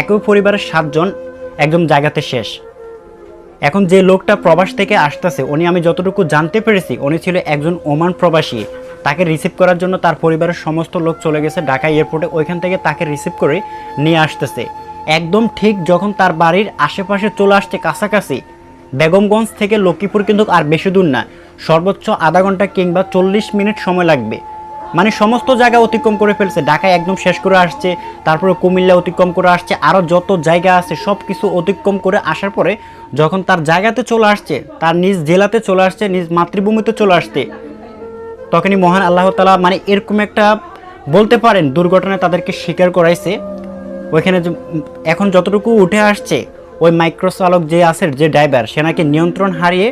একই পরিবারের সাতজন একদম জায়গাতে শেষ। এখন যে লোকটা প্রবাস থেকে আসতেছে, উনি আমি যতটুকু জানতে পেরেছি, উনি ছিল একজন ওমান প্রবাসী। তাকে রিসিভ করার জন্য তার পরিবারের সমস্ত লোক চলে গেছে ঢাকা এয়ারপোর্টে, ওইখান থেকে তাকে রিসিভ করে নিয়ে আসতেছে। একদম ঠিক যখন তার বাড়ির আশেপাশে চলে আসছে কাছাকাছি, বেগমগঞ্জ থেকে লক্ষ্মীপুর কিন্তু আর বেশি দূর না, সর্বোচ্চ আধা ঘণ্টা কিংবা চল্লিশ মিনিট সময় লাগবে। মানে সমস্ত জায়গা অতিক্রম করে ফেলছে। ঢাকায় একদম শেষ করে আসছে, তারপরে কুমিল্লা অতিক্রম করে আসছে আরও যত জায়গা আছে সব কিছু অতিক্রম করে আসার পরে যখন তার জায়গাতে চলে আসছে, তার নিজ জেলাতে চলে আসছে, নিজ মাতৃভূমিতে চলে আসছে, তখনই মহান আল্লাহ তালা মানে এরকম একটা বলতে পারেন দুর্ঘটনায় তাদেরকে স্বীকার করাইছে। ওইখানে এখন যতটুকু উঠে আসছে, ওই মাইক্রো চালক যে আছে, যে ড্রাইভার সে নাকি নিয়ন্ত্রণ হারিয়ে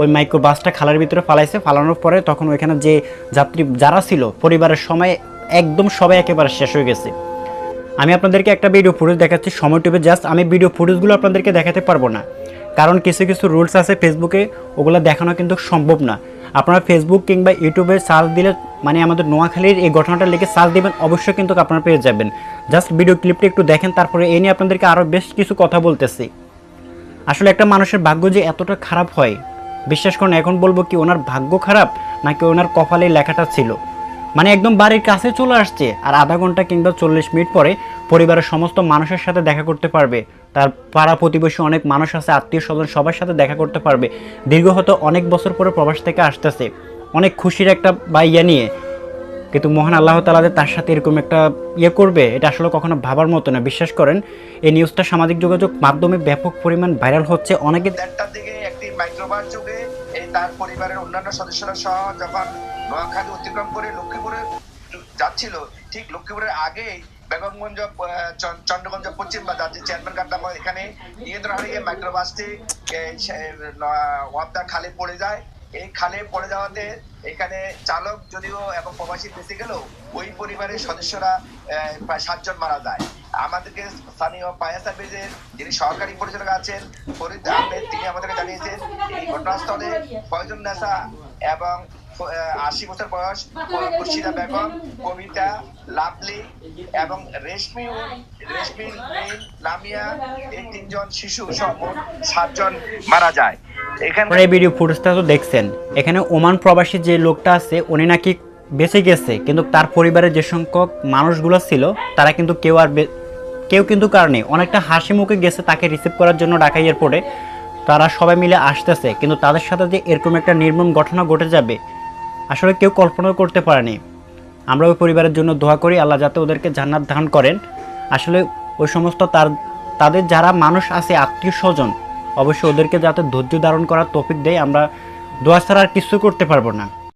ওই মাইক্রো বাসটা খালার ভিতরে ফালাইছে, ফালানোর পরে তখন ওইখানে যে যাত্রী যারা ছিল, পরিবারের সময় একদম সবাই একেবারে শেষ হয়ে গেছে। আমি আপনাদেরকে একটা ভিডিও ফুটেজ দেখাচ্ছি, সময় টিপে জাস্ট আমি ভিডিও ফুটেজগুলো আপনাদেরকে দেখাতে পারব না। কারণ কিছু কিছু রুলস আছে ফেসবুকে ওগুলো দেখানো কিন্তু সম্ভব না। আপনারা ফেসবুক কিংবা ইউটিউবে সার্চ দিলে মানে আমাদের নোয়াখালীর এই ঘটনাটা লিখে সার্চ দিবেন, অবশ্যই কিন্তু আপনারা পেয়ে যাবেন। জাস্ট ভিডিও ক্লিপটা একটু দেখেন, তারপরে এই নিয়ে আপনাদেরকে আরও বেশ কিছু কথা বলতেছি। আসলে একটা মানুষের ভাগ্য যে এতটা খারাপ হয় বিশ্বাস করুন, এখন বলব কি, ওনার ভাগ্য খারাপ নাকি ওনার কপালে লেখাটা ছিল? মানে একদম বাড়ির কাছে চলে আসছে আর আধা ঘণ্টা কিংবা চল্লিশ মিনিট পরে পরিবারের সমস্ত মানুষের সাথে দেখা করতে পারবে। তার পাড়া প্রতিবেশী অনেক মানুষ আছে, আত্মীয় স্বজন সবার সাথে দেখা করতে পারবে। দীর্ঘ হয়তো অনেক বছর পরে প্রবাস থেকে আসতেছে। অনেক খুশির একটা বা ইয়ে নিয়ে। কিন্তু মহান আল্লাহ তালা যে তার সাথে এরকম একটা ইয়ে করবে, এটা আসলে কখনো ভাবার মতো না। বিশ্বাস করেন, এই নিউজটা সামাজিক যোগাযোগ মাধ্যমে ব্যাপক পরিমাণ ভাইরাল হচ্ছে। অনেকে দিকে একটি মাইক্রোবাস যুগে তার পরিবারের অন্যান্য সদস্যরা সহ যখন নোয়াখালী অতিক্রম করে লক্ষ্মীপুরে যাচ্ছিল, ঠিক লক্ষ্মীপুরের আগেই বেগমগঞ্জ চন্দ্রগঞ্জ, পশ্চিম বাজার যে চেয়ারম্যান ঘাট এখানে নিয়ন্ত্রণ হারিয়ে মাইক্রোবাসটি ন- খালে পড়ে যায়। এই খালে পড়ে যাওয়াতে এখানে চালক যদিও এবং প্রবাসী বেঁচে গেলেও ওই পরিবারের সদস্যরা প্রায় সাতজন মারা যায়। আমাদেরকে স্থানীয় ফায়ার সার্ভিসের যিনি সহকারী পরিচালক আছেন, ফরিদ আহমেদ, তিনি আমাদেরকে জানিয়েছেন এই ঘটনাস্থলে ফয়জুল নেসা এবং আশি বছর বয়স খুরশিদা বেগম, কবিতা লাভলি এবং রেশমি রেশমি লামিয়া, এই তিনজন শিশু সহ সাতজন মারা যায়। এখানে এই ভিডিও ফুটেজটা তো দেখছেন। এখানে ওমান প্রবাসী যে লোকটা আছে, উনি নাকি বেঁচে গেছে, কিন্তু তার পরিবারের যে সংখ্যক মানুষগুলো ছিল, তারা কিন্তু কেউ আর কেউ কিন্তু কারণে অনেকটা হাসি মুখে গেছে তাকে রিসিভ করার জন্য ঢাকা এয়ারপোর্টে তারা সবাই মিলে আসতেছে, কিন্তু তাদের সাথে যে এরকম একটা নির্মম ঘটনা ঘটে যাবে, আসলে কেউ কল্পনা করতে পারেনি। আমরা ওই পরিবারের জন্য দোয়া করি, আল্লাহ যাতে ওদেরকে জান্নাত দান করেন। আসলে ওই সমস্ত তার, তাদের যারা মানুষ আছে, আত্মীয় স্বজন, অবশ্যই ওদেরকে যাতে ধৈর্য ধারণ করার তৌফিক দেয়, আমরা দোয়া ছাড়া আর কিছু করতে পারব না।